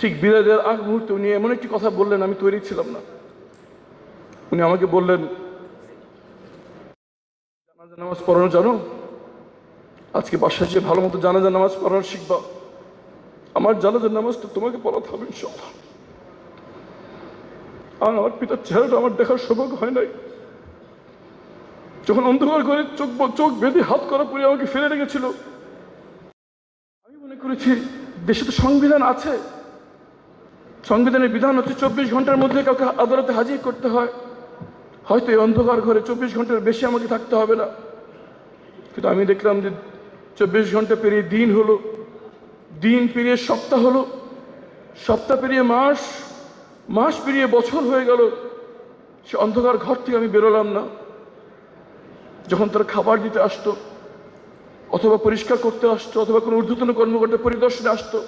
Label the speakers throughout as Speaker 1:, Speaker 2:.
Speaker 1: ঠিক বিদায় দেওয়ার আগ মুহূর্তে উনি এমন একটি কথা বললেন, আমি তৈরি ছিলাম না। উনি আমাকে বললেন, জানাজা, নামাজ পড়ানো জানো? আজকে বাসায় যে ভালো মতো জানাজা, নামাজ পড়ানো শিখবা। আমার জানাজার নামাজ তো তোমাকে পড়াতে হবে ইনশাল্লাহ আর আমার পিতার চেহারাটা আমার দেখার সৌভাগ্য হয় নাই। যখন অন্ধকার করে চোখ চোখ বেঁধে হাত করা পরে আমাকে ফেলে রেখেছিল। আমি মনে করেছি দেশে তো সংবিধান আছে। সংবিধানের বিধান হচ্ছে চব্বিশ ঘণ্টার মধ্যে কাউকে আদালতে হাজির করতে হয়। হয়তো এই অন্ধকার ঘরে চব্বিশ ঘণ্টার বেশি আমাকে থাকতে হবে না। কিন্তু আমি দেখলাম যে চব্বিশ ঘণ্টা পেরিয়ে দিন হলো, দিন পেরিয়ে সপ্তাহ হলো, সপ্তাহ পেরিয়ে মাস মাস পেরিয়ে বছর হয়ে গেল। সে অন্ধকার ঘর থেকে আমি বেরোলাম না। যখন তারা খাবার দিতে আসতো, অথবা পরিষ্কার করতে আসতো, অথবা কোনো ঊর্ধ্বতন কর্মকর্তা পরিদর্শনে আসতো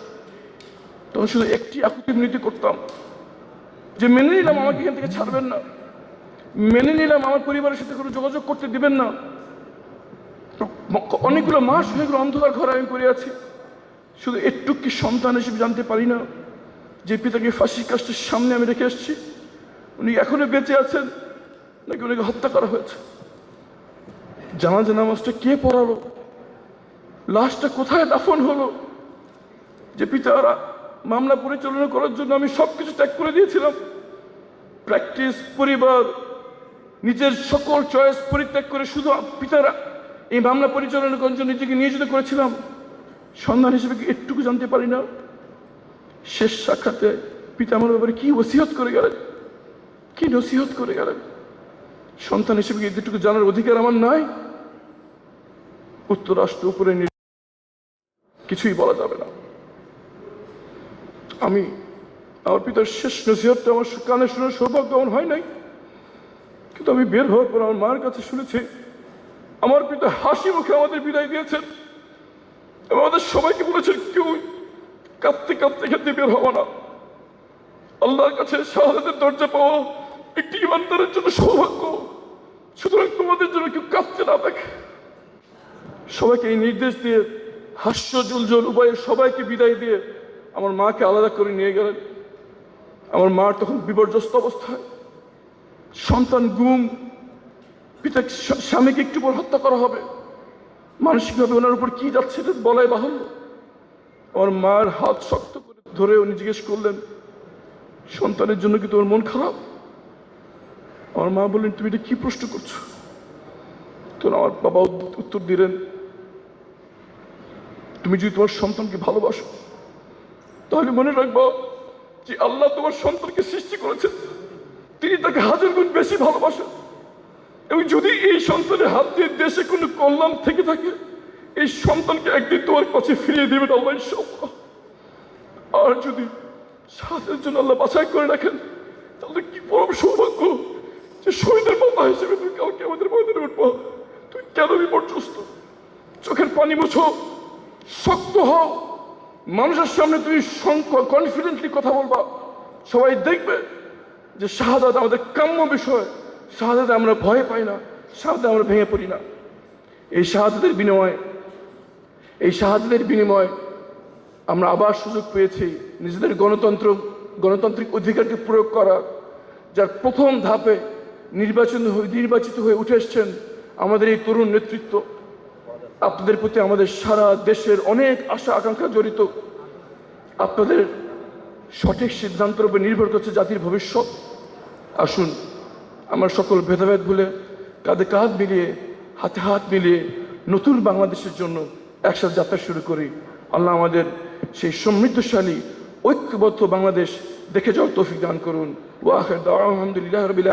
Speaker 1: তখন শুধু একটি আকুতি মিনতি করতাম যে মেনে নিলাম আমাকে এখান থেকে ছাড়বেন না। মেনে নিলাম আমার পরিবারের সাথে কোনো যোগাযোগ করতে দিবেন না। অনেকগুলো মাস হয়ে গেলো অন্ধকার ঘরে আমি পড়ে আছি। শুধু একটু কি সন্তান হিসেবে জানতে পারি না যে পিতাকে ফাঁসি কাজটার সামনে আমি রেখে এসেছি। উনি এখনও বেঁচে আছেন, নাকি উনিকে হত্যা করা হয়েছে? জানাজা নামাজটা কে পড়ালো? লাশটা কোথায় দাফন হলো? যে পিতারা মামলা পরিচালনা করার জন্য আমি সব কিছু ত্যাগ করে দিয়েছিলাম। প্র্যাকটিস, পরিবার, নিজের সকল চয়েস পরিত্যাগ করে শুধু পিতারা এই মামলা পরিচালনা করার জন্য নিজেকে নিয়োজিত করেছিলাম। সন্ধান হিসেবে কি একটুকু জানতে পারি না? শেষ সাক্ষাতে পিতা আমার ব্যাপারে কি ওসিহত করে গেলেন? কি নসিহত করে গেলেন? সন্তান হিসেবে কি এতটুকু জানার অধিকার আমার নাই? উত্তরাষ্ট্র উপরে কিছুই বলা যাবে না। আমি আমার পিতার শেষ নসিহতটা আমার কানে শোনার সৌভাগ্য আমার হয় নাই। কিন্তু আমি বের হওয়ার পর আমার মার কাছে শুনেছি, আমার পিতা হাসি মুখে আমাদের বিদায় দিয়েছেন এবং আমাদের সবাইকে বলেছেন কেউ কাঁদতে কাঁদতে খেতে বের হওয়া না। আল্লাহর কাছে শাহাদাতের দরজা পাওয়া একটি ইমানদারের জন্য সৌভাগ্য। সুতরাং তোমাদের জন্য কেউ কাঁদতে না দেখে সবাইকে এই নির্দেশ দিয়ে হাস্য জুলজল উপায়ে সবাইকে বিদায় দিয়ে আমার মাকে আলাদা করে নিয়ে গেলেন। আমার মার তখন বিপর্যস্ত অবস্থায়। সন্তান গুম পিতা স্বামীকে একটু পর হত্যা করা হবে। মানসিকভাবে ওনার উপর কি যাচ্ছে এটা বলাই বাহুল্য। আমার মার হাত শক্ত করে ধরে উনি জিজ্ঞেস করলেন, সন্তানের জন্য কি তোমার মন খারাপ? আমার মা বললেন, তুমি এটা কি প্রশ্ন করছ? তো আমার বাবা উত্তর দিলেন, তুমি যদি তোমার সন্তানকে ভালোবাসো তাহলে মনে রাখব যে আল্লাহ তোমার সন্তানকে সৃষ্টি করেছেন। তিনি তাকে হাজার গুণ বেশি ভালোবাসেন। এবং যদি এই সন্তানের হাত দিয়ে দেশে কোনো কল্যাণ থেকে থাকে, এই সন্তানকে একদিন তোমার কাছে ফিরিয়ে দেবেন আল্লাহ ইনশাআল্লাহ। আর যদি সাহায্যের জন্য আল্লাহ বাছাই করে রাখেন, তাহলে কি পরম সৌভাগ্য যে শহীদের মাথা হিসেবে তুমি কালকে আমাদের ময়দানে উঠবো? তুই কেন বিপর্যস্ত? চোখের পানি মুছো, শক্ত হও। মানুষের সামনে তুমি কনফিডেন্টলি কথা বলবা। সবাই দেখবে যে শাহাদাত আমাদের কাম্য বিষয়। শাহাদাতে আমরা ভয় পাই না, শাহাদাতে আমরা ভেঙে পড়ি না। এই শাহাদাতের বিনিময়ে, এই শাহাদাতের বিনিময়ে আমরা আবার সুযোগ পেয়েছি নিজেদের গণতন্ত্র, গণতান্ত্রিক অধিকারকে প্রয়োগ করা, যার প্রথম ধাপে নির্বাচন হয়ে নির্বাচিত হয়ে উঠে এসছেন আমাদের এই তরুণ নেতৃত্ব। আপনাদের প্রতি আমাদের সারা দেশের অনেক আশা আকাঙ্ক্ষা জড়িত। আপনাদের সঠিক সিদ্ধান্তের উপর নির্ভর করছে জাতির ভবিষ্যৎ। আসুন, আমরা সকল ভেদাভেদ ভুলে, কাঁধে কাঁধ মিলিয়ে, হাতে হাত মিলিয়ে নতুন বাংলাদেশের জন্য একসাথে যাত্রা শুরু করি। আল্লাহ আমাদের সেই সমৃদ্ধশালী, ঐক্যবদ্ধ বাংলাদেশ দেখে যাওয়ার তৌফিক দান করুন। ওয়াহ আলহামদুলিল্লাহ রবিল